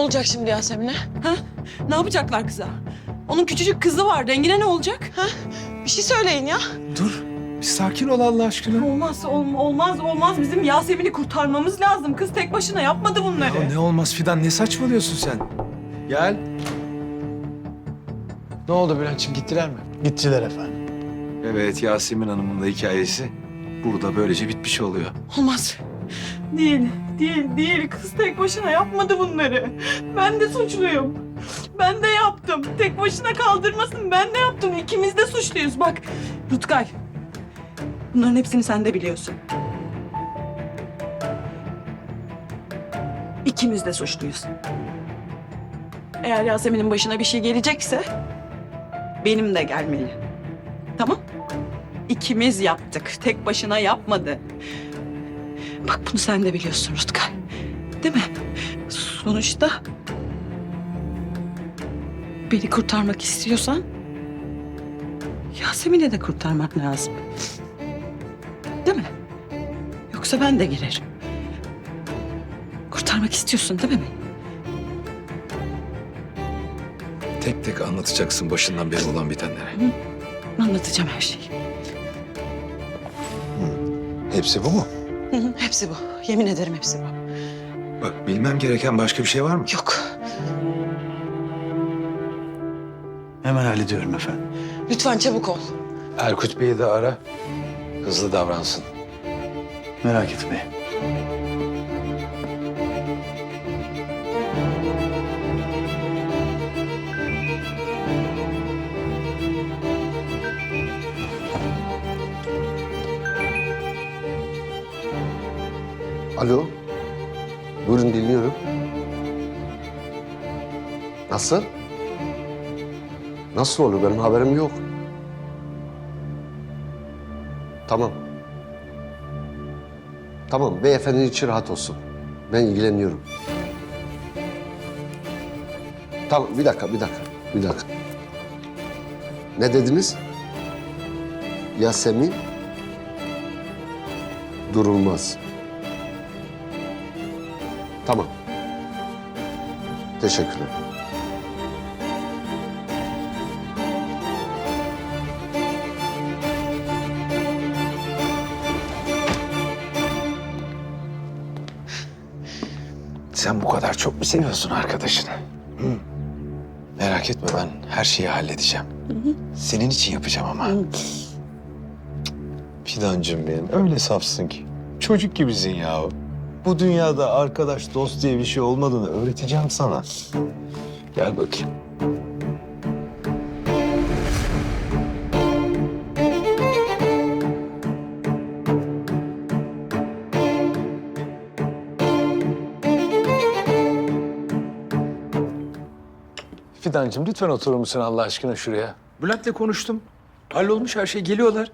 olacak şimdi Yasemin'e? Ha? Ne yapacaklar kıza? Onun küçücük kızı var. Rengine ne olacak? Ha? Bir şey söyleyin ya. Dur. Bir sakin ol Allah aşkına. Olmaz, ol- olmaz, olmaz. Bizim Yasemin'i kurtarmamız lazım. Kız tek başına yapmadı bunları. Ya ne olmaz Fidan ne saçmalıyorsun sen? Gel. Ne oldu Bülent'ciğim gittiler mi? Gittiler efendim. Evet Yasemin Hanım'ın da hikayesi burada böylece bitmiş oluyor. Olmaz. Değil, değil, değil. Kız tek başına yapmadı bunları. Ben de suçluyum. Ben de yaptım. Tek başına kaldırmasın. Ben de yaptım. İkimiz de suçluyuz. Bak, Rutkay. Bunların hepsini sen de biliyorsun. İkimiz de suçluyuz. Eğer Yasemin'in başına bir şey gelecekse benim de gelmeli. Tamam? İkimiz yaptık. Tek başına yapmadı. Bak bunu sen de biliyorsun Rutkay. Değil mi? Sonuçta beni kurtarmak istiyorsan Yasemin'i de kurtarmak lazım. Değil mi? Yoksa ben de girerim. Kurtarmak istiyorsun değil mi? Tek tek anlatacaksın başından beri olan bitenleri. Anlatacağım her şeyi. Hepsi bu mu? Hı hı, hepsi bu. Yemin ederim hepsi bu. Bak bilmem gereken başka bir şey var mı? Yok. Hemen hallediyorum efendim. Lütfen çabuk ol. Erkut Bey'i de ara. Hızlı davransın. Merak etmeyin. Alo. Buyurun dinliyorum. Nasıl? Nasıl olur? Benim haberim yok. Tamam. Tamam. Beyefendinin içi rahat olsun. Ben ilgileniyorum. Tamam. Bir dakika, bir dakika. Bir dakika. Ne dediniz? Yasemin durulmaz. Tamam. Teşekkürler. Sen bu kadar çok mu seviyorsun arkadaşını? Hı? Merak etme ben her şeyi halledeceğim. Senin için yapacağım ama. Fidancığım benim öyle safsın ki. Çocuk gibisin ya. Bu dünyada arkadaş, dost diye bir şey olmadığını öğreteceğim sana. Gel bakayım. Fidancığım lütfen oturur musun Allah aşkına şuraya? Bülent'le konuştum. Hallolmuş her şey geliyorlar.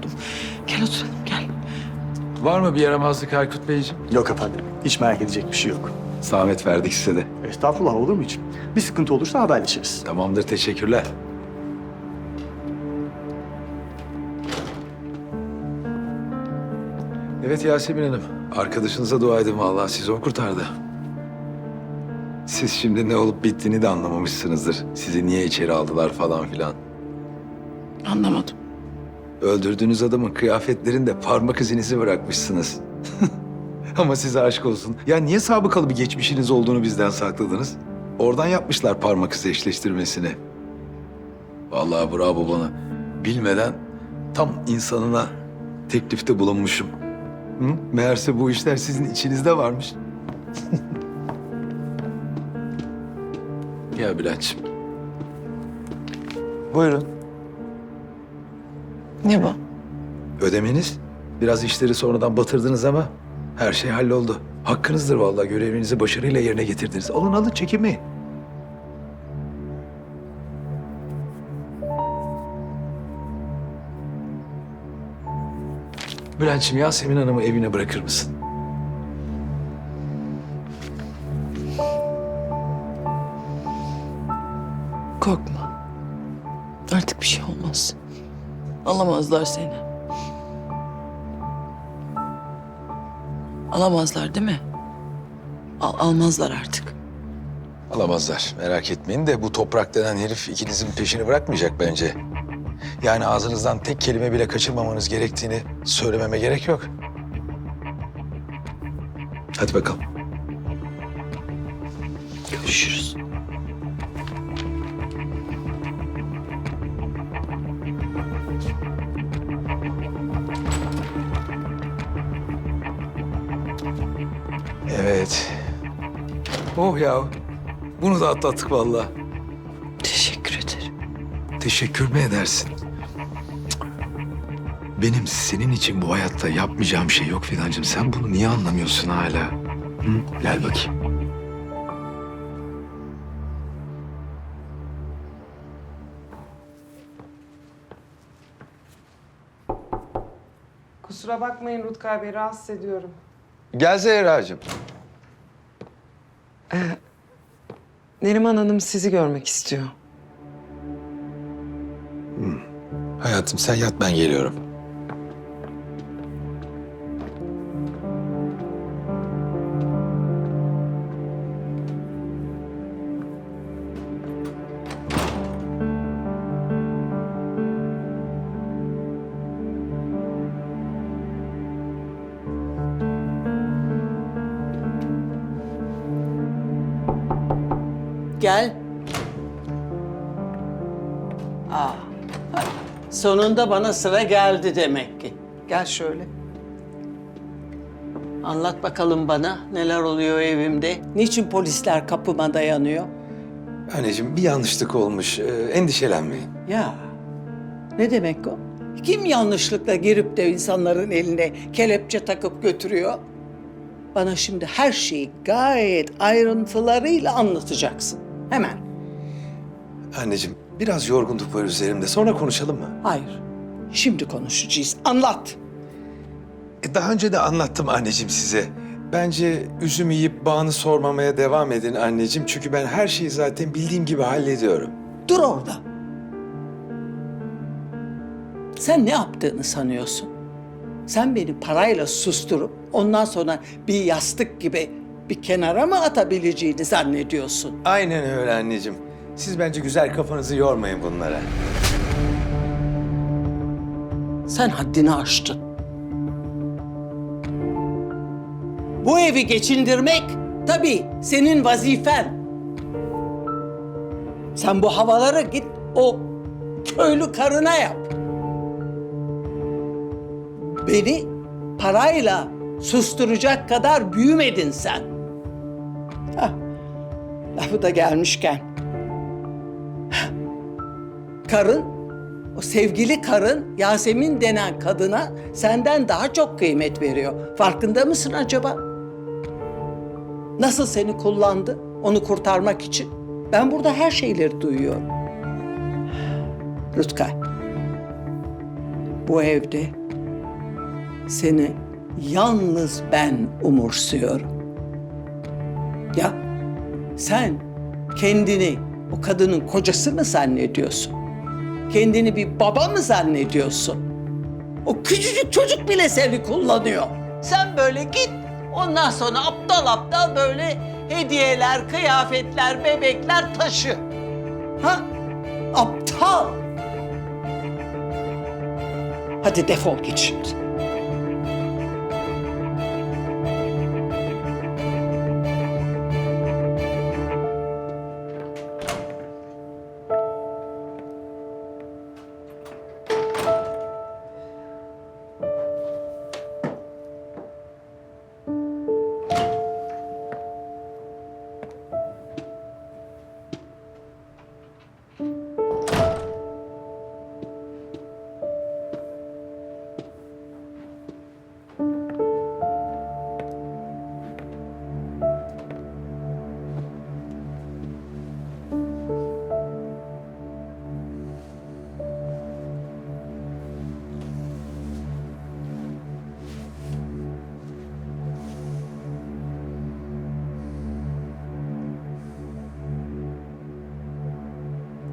Korktum. Gel oturalım gel. Var mı bir yaramazlık Erkut Beyciğim? Yok efendim. Hiç merak edecek bir şey yok. Zahmet verdik size de. Estağfurullah olur mu hiç? Bir sıkıntı olursa haberleşiriz. Tamamdır teşekkürler. Evet Yasemin Hanım. Arkadaşınıza dua edin vallahi sizi o kurtardı. Siz şimdi ne olup bittiğini de anlamamışsınızdır. Sizi niye içeri aldılar falan filan. Anlamadım. Öldürdüğünüz adamın kıyafetlerinde parmak izinizi bırakmışsınız. Ama size aşk olsun. Ya niye sabıkalı bir geçmişiniz olduğunu bizden sakladınız? Oradan yapmışlar parmak izi eşleştirmesini. Vallahi bravo bana. Bilmeden tam insanına teklifte bulunmuşum. Hı? Meğerse bu işler sizin içinizde varmış. ya Bülent'ciğim. Buyurun. Ne bu? Ödemeniz. Biraz işleri sonradan batırdınız ama her şey halloldu. Hakkınızdır vallahi görevinizi başarıyla yerine getirdiniz. Alın alın çekinmeyin. Bülent'ciğim Yasemin Hanım'ı evine bırakır mısın? Korkma. Alamazlar seni. Alamazlar değil mi? Al- almazlar artık. Alamazlar. Merak etmeyin de bu toprak denen herif ikinizin peşini bırakmayacak bence. Yani ağzınızdan tek kelime bile kaçırmamanız gerektiğini söylememe gerek yok. Hadi bakalım. Görüşürüz. Ya. Bunu da atlattık vallahi. Teşekkür ederim. Teşekkür mü edersin? Benim senin için bu hayatta yapmayacağım şey yok Fidancığım. Sen bunu niye anlamıyorsun hala? Hı? Gel bakayım. Kusura bakmayın Rutkay Bey, rahatsız ediyorum. Gel Zehra'cığım. Neriman Hanım sizi görmek istiyor. Hayatım sen yat ben geliyorum. Aa, sonunda bana sıra geldi demek ki. Gel şöyle. Anlat bakalım bana neler oluyor evimde. Niçin polisler kapıma dayanıyor? Anneciğim bir yanlışlık olmuş. Ee, endişelenmeyin. Ya ne demek o? Kim yanlışlıkla girip de insanların eline kelepçe takıp götürüyor? Bana şimdi her şeyi gayet ayrıntılarıyla anlatacaksın. Hemen. Anneciğim biraz yorgunluk var üzerimde. Sonra konuşalım mı? Hayır. Şimdi konuşacağız. Anlat. E, daha önce de anlattım anneciğim size. Bence üzüm yiyip bağını sormamaya devam edin anneciğim. Çünkü ben her şeyi zaten bildiğim gibi hallediyorum. Dur orada. Sen ne yaptığını sanıyorsun? Sen beni parayla susturup ondan sonra bir yastık gibi bir kenara mı atabileceğini zannediyorsun? Aynen öyle anneciğim. Siz bence güzel kafanızı yormayın bunlara. Sen haddini aştın. Bu evi geçindirmek tabii senin vazifen. Sen bu havaları git o köylü karına yap. Beni parayla susturacak kadar büyümedin sen. Hah, lafı da gelmişken. Karın o sevgili karın Yasemin denen kadına senden daha çok kıymet veriyor. Farkında mısın acaba? Nasıl seni kullandı onu kurtarmak için? Ben burada her şeyleri duyuyorum. Rutkay. Bu evde seni yalnız ben umursuyorum. Ya sen kendini o kadının kocası mı zannediyorsun? Kendini bir baba mı zannediyorsun? O küçücük çocuk bile seni kullanıyor. Sen böyle git. Ondan sonra aptal aptal böyle hediyeler, kıyafetler, bebekler taşı. Ha? Aptal. Hadi defol git şimdi.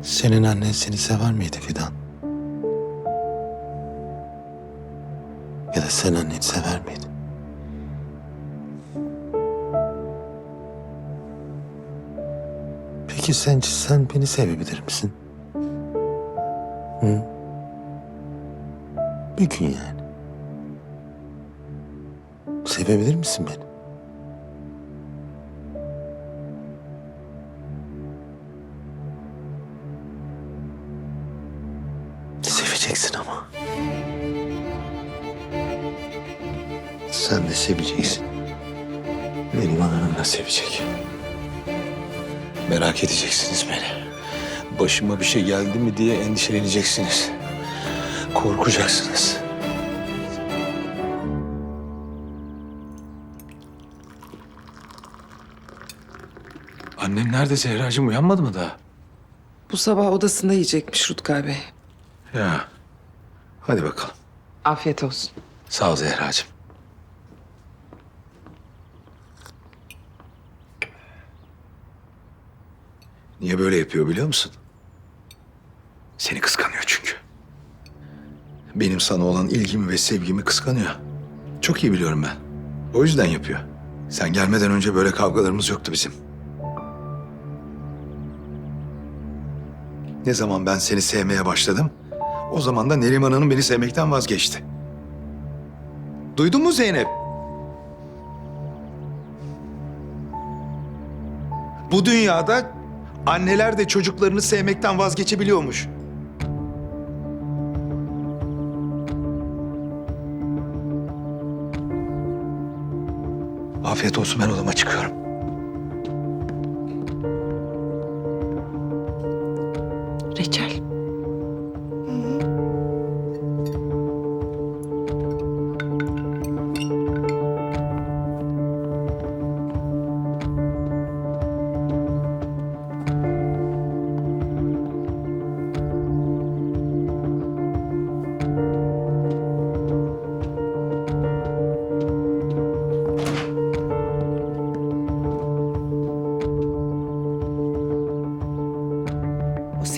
Senin annen seni sever miydi Fidan? Ya da sen anneni sever miydin? Peki sence sen beni sevebilir misin? Hı? Bir gün yani. Sevebilir misin beni? Seveceksin. Benim anam da sevecek. Merak edeceksiniz beni. Başıma bir şey geldi mi diye endişeleneceksiniz. Korkacaksınız. Annem nerede Zehracığım uyanmadı mı daha? Bu sabah odasında yiyecekmiş Rutkay Bey. Ya. Hadi bakalım. Afiyet olsun. Sağ ol Zehracığım. Niye böyle yapıyor biliyor musun? Seni kıskanıyor çünkü. Benim sana olan ilgimi ve sevgimi kıskanıyor. Çok iyi biliyorum ben. O yüzden yapıyor. Sen gelmeden önce böyle kavgalarımız yoktu bizim. Ne zaman ben seni sevmeye başladım, o zaman da Neriman Hanım beni sevmekten vazgeçti. Duydun mu Zeynep? Bu dünyada anneler de çocuklarını sevmekten vazgeçebiliyormuş. Afiyet olsun ben odama çıkıyorum.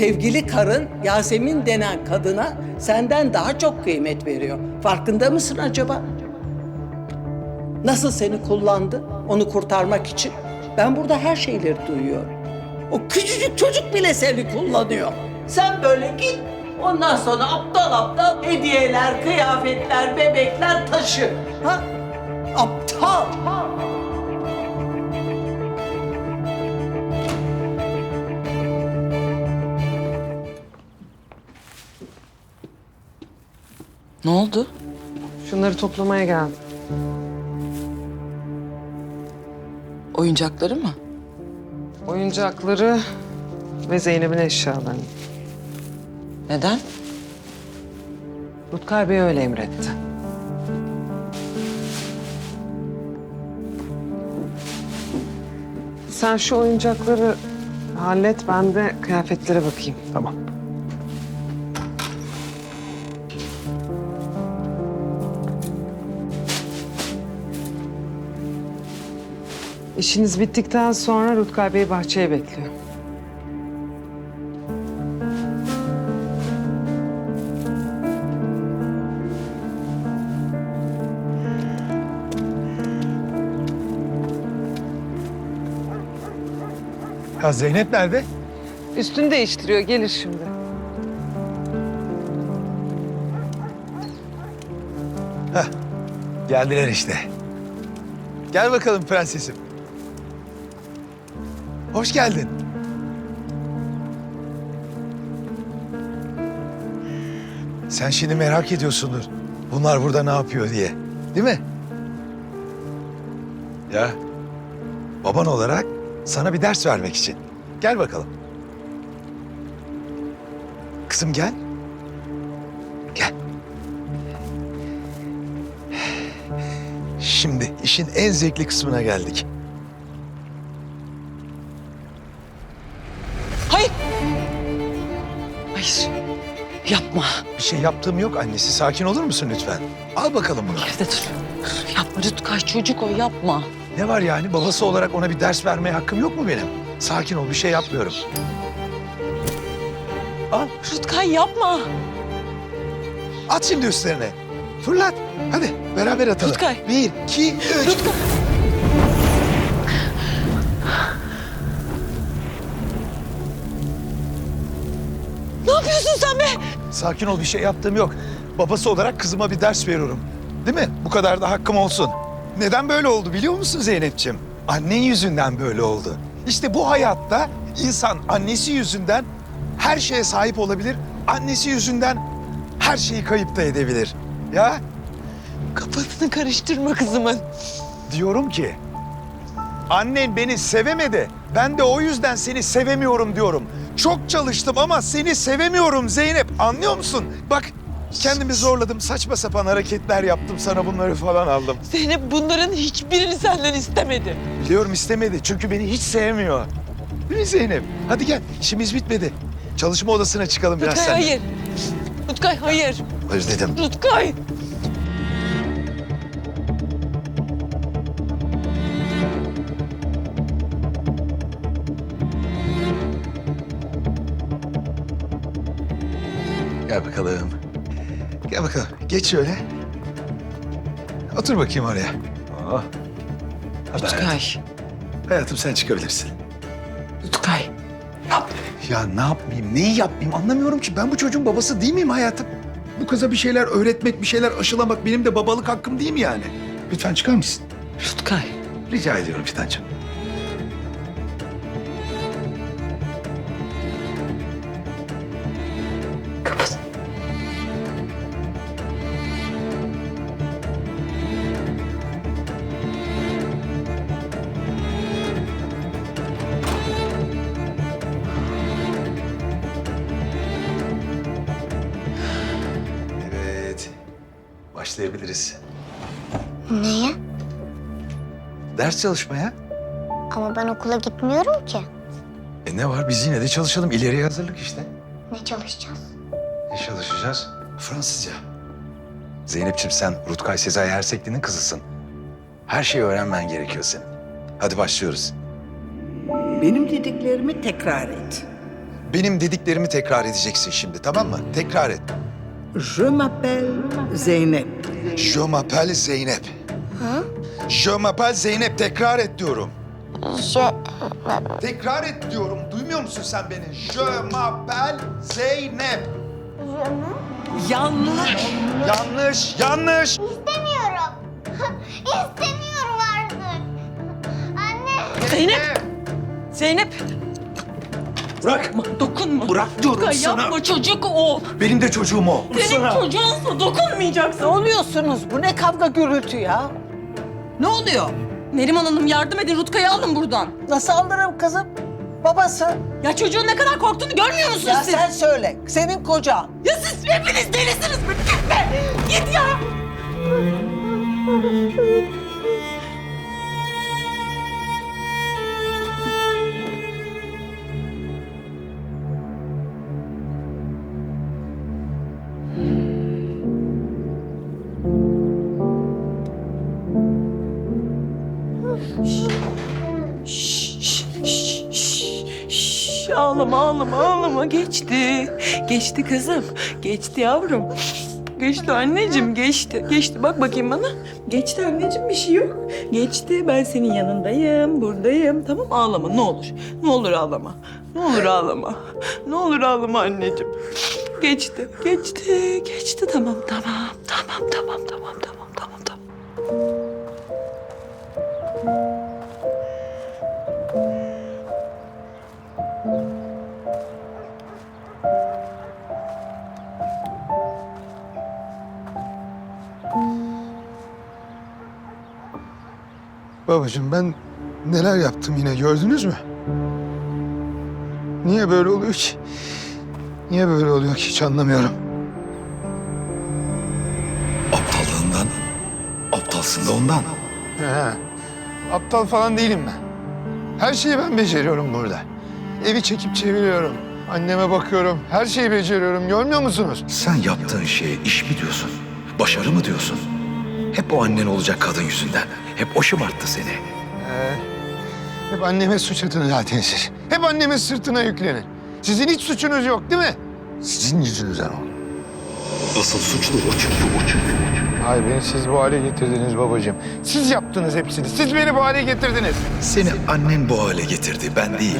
Sevgili karın Yasemin denen kadına senden daha çok kıymet veriyor. Farkında mısın acaba? Nasıl seni kullandı onu kurtarmak için? Ben burada her şeyleri duyuyorum. O küçücük çocuk bile seni kullanıyor. Sen böyle git. Ondan sonra aptal aptal hediyeler, kıyafetler, bebekler taşı. Ha? Ne oldu? Şunları toplamaya geldim. Oyuncakları mı? Oyuncakları ve Zeynep'in eşyalarını. Neden? Rutkay Bey öyle emretti. Sen şu oyuncakları hallet, ben de kıyafetlere bakayım. Tamam. İşiniz bittikten sonra Rutkay Bey bahçeye bekliyor. Ya Zeynep nerede? Üstünü değiştiriyor, gelir şimdi. Heh, geldiler işte. Gel bakalım prensesim. Hoş geldin. Sen şimdi merak ediyorsundur. Bunlar burada ne yapıyor diye. Değil mi? Ya baban olarak sana bir ders vermek için. Gel bakalım. Kızım gel. Gel. Şimdi işin en zevkli kısmına geldik. Yapma. Bir şey yaptığım yok annesi. Sakin olur musun lütfen? Al bakalım bunu. Evde dur. Yapma Rutkay çocuk o yapma. Ne var yani? Babası olarak ona bir ders vermeye hakkım yok mu benim? Sakin ol, bir şey yapmıyorum. Al, Rutkay yapma. at şimdi üstlerine. Fırlat. Hadi beraber atalım. Rutkay. Bir, iki, üç. Rutkay. Sakin ol, bir şey yaptığım yok. Babası olarak kızıma bir ders veriyorum. Değil mi? Bu kadar da hakkım olsun. Neden böyle oldu biliyor musun Zeynep'ciğim? Annen yüzünden böyle oldu. İşte bu hayatta insan annesi yüzünden her şeye sahip olabilir. Annesi yüzünden her şeyi kayıp da edebilir. Ya Kafasını karıştırma kızımın. diyorum ki annen beni sevemedi. Ben de o yüzden seni sevemiyorum diyorum. Çok çalıştım ama seni sevemiyorum Zeynep. Anlıyor musun? Bak kendimi zorladım. Saçma sapan hareketler yaptım. Sana bunları falan aldım. Zeynep bunların hiçbirini senden istemedi. Biliyorum istemedi çünkü beni hiç sevmiyor. Değil mi Zeynep? Hadi gel işimiz bitmedi. Çalışma odasına çıkalım biraz Rutkay seninle. hayır. Rutkay hayır. Özledim. Rutkay. Gel bakalım. Gel bakalım. Geç şöyle. Otur bakayım oraya. Oh. Hadi hayatım. Rutkay. hayatım sen çıkabilirsin. Rutkay. Ya ne yapmayayım, neyi yapmayayım anlamıyorum ki. Ben bu çocuğun babası değil miyim hayatım? Bu kıza bir şeyler öğretmek, bir şeyler aşılamak benim de babalık hakkım değil mi yani? Lütfen çıkar mısın? Rutkay. Rica ediyorum Fidancığım. Başlayabiliriz. Neye? Ders çalışmaya. Ama ben okula gitmiyorum ki. E ne var? Biz yine de çalışalım. İleriye hazırlık işte. Ne çalışacağız? Ne çalışacağız? Fransızca. Zeynep'ciğim sen Rutkay Sezai Ersekli'nin kızısın. Her şeyi öğrenmen gerekiyor senin. Hadi başlıyoruz. Benim dediklerimi tekrar et. Benim dediklerimi tekrar edeceksin şimdi tamam mı? Tekrar et. Je m'appelle Zeynep. Je m'appelle Zeynep. Je m'appelle Zeynep. Tekrar et diyorum. Je... Tekrar et diyorum. Duymuyor musun sen beni? Je m'appelle Zeynep. Yanlış. Yanlış, yanlış. İstemiyorum. İstemiyorum artık. Anne. Zeynep. Zeynep. Bırak. Dokunma. Bırak diyorum sana. yapma çocuk o. Benim de çocuğum o. Senin çocuğunsa dokunmayacaksın. Ne oluyorsunuz? Bu ne kavga gürültü ya? Ne oluyor? Neriman Hanım yardım edin Rutkay'ı alın buradan. Nasıl alırım kızım? Babası. Ya çocuğun ne kadar korktuğunu görmüyor musunuz Ya siz? sen söyle. Senin kocan. Ya siz hepiniz delisiniz. Gitme. Git ya. ağlama ağlama ağlama geçti. Geçti kızım. Geçti yavrum. Geçti anneciğim geçti. Geçti bak bakayım bana. Geçti anneciğim bir şey yok. Geçti ben senin yanındayım buradayım. Tamam ağlama ne olur. Ne olur ağlama. Ne olur ağlama. Ne olur ağlama anneciğim. Geçti geçti geçti tamam tamam. Tamam tamam tamam tamam tamam tamam. Babacığım ben neler yaptım yine gördünüz mü? Niye böyle oluyor ki? Niye böyle oluyor ki hiç anlamıyorum. Aptallığından. Aptalsın da ondan. He. Aptal falan değilim ben. Her şeyi ben beceriyorum burada. Evi çekip çeviriyorum. Anneme bakıyorum. Her şeyi beceriyorum. Görmüyor musunuz? Sen yaptığın şeye iş mi diyorsun? Başarı mı diyorsun? Hep o annen olacak kadın yüzünden. Hep o şımarttı seni. Ee, hep anneme suç atın zaten siz. Hep annemin sırtına yüklenin. Sizin hiç suçunuz yok değil mi? Sizin yüzünüzden oldu. Asıl suçlu o çünkü o çünkü. Hayır beni siz bu hale getirdiniz babacığım. Siz yaptınız hepsini. Siz beni bu hale getirdiniz. Seni annen bu hale getirdi, ben değil.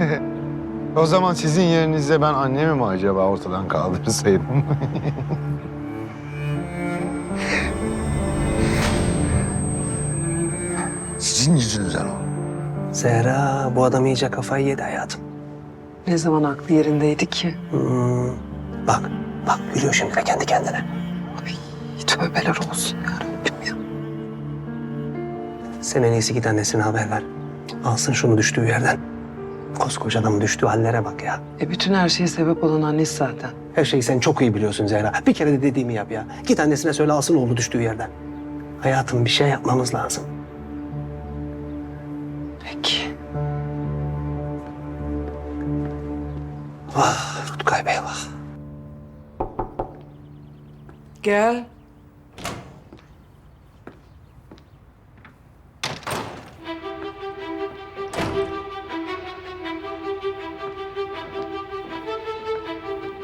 Ee, o zaman sizin yerinizde ben annemi mi acaba ortadan kaldırsaydım? sizin yüzünüzden oldu. Zehra bu adam iyice kafayı yedi hayatım. Ne zaman aklı yerindeydi ki? Hmm, Bak, bak gülüyor şimdi de kendi kendine. Tövbeler olsun yarabbim ya. Sen en iyisi git annesine haber ver. Alsın şunu düştüğü yerden. Koskoca adamın düştüğü hallere bak ya. E bütün her şeye sebep olan annesi zaten. Her şeyi sen çok iyi biliyorsun Zehra. Bir kere de dediğimi yap ya. Git annesine söyle alsın oğlu düştüğü yerden. Hayatım bir şey yapmamız lazım. Peki. Vah Rutkay Bey vah. Gel.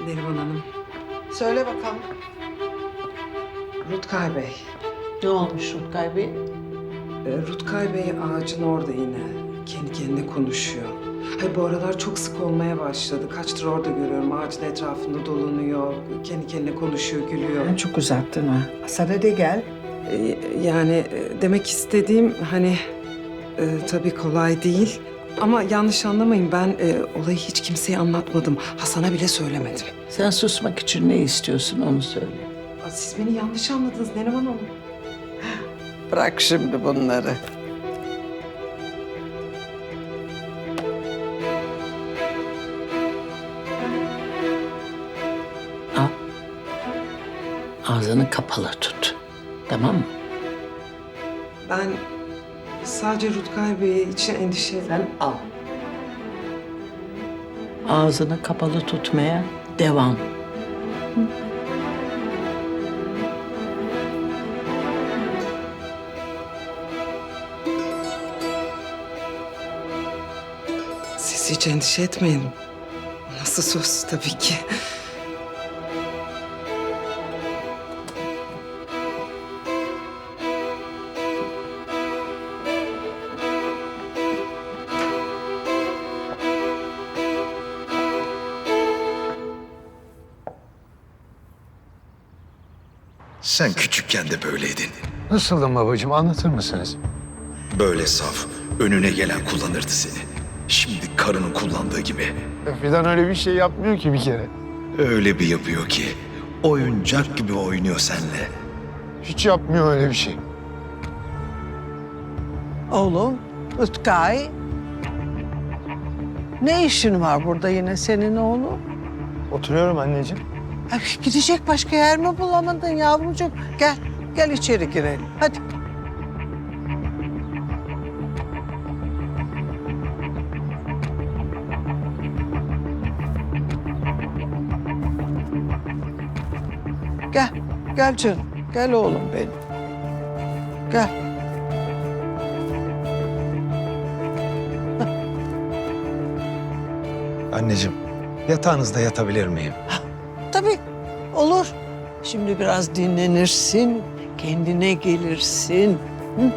Neriman Hanım. Söyle bakalım. Rutkay Bey. Ne olmuş Rutkay Bey? Ee, Rutkay Bey ağacın orada yine. Kendi kendine konuşuyor. Hayır bu aralar çok sık olmaya başladı. Kaçtır orada görüyorum. Ağacın etrafında dolanıyor. Kendi kendine konuşuyor, gülüyor. Çok uzattın ha. Sana de gel. Ee, Yani e, demek istediğim hani e, tabii kolay değil. Ama yanlış anlamayın ben e, olayı hiç kimseye anlatmadım. Hasan'a bile söylemedim. Sen susmak için ne istiyorsun onu söyle. Siz beni yanlış anladınız Neriman Hanım. Bırak şimdi bunları. Al. Ağzını kapalı tut. Tamam mı? Ben sadece Rutkay Bey için endişe Sen al. Ağzını kapalı tutmaya devam. Hiç endişe etmeyin. Nasıl söz tabii ki. Sen küçükken de böyleydin. Nasıldım babacığım anlatır mısınız? Böyle saf, önüne gelen kullanırdı seni. Şimdi karının kullandığı gibi. Ya Fidan öyle bir şey yapmıyor ki bir kere. Öyle bir yapıyor ki, oyuncak gibi oynuyor seninle. Hiç yapmıyor öyle bir şey. Oğlum, Rutkay. Ne işin var burada yine senin oğlum? Oturuyorum anneciğim. Ay, gidecek başka yer mi bulamadın yavrucuğum? Gel, gel içeri girelim. Hadi. Gel canım. Gel oğlum benim. Gel. Anneciğim, yatağınızda yatabilir miyim? Tabii, olur. Şimdi biraz dinlenirsin, kendine gelirsin. Hı?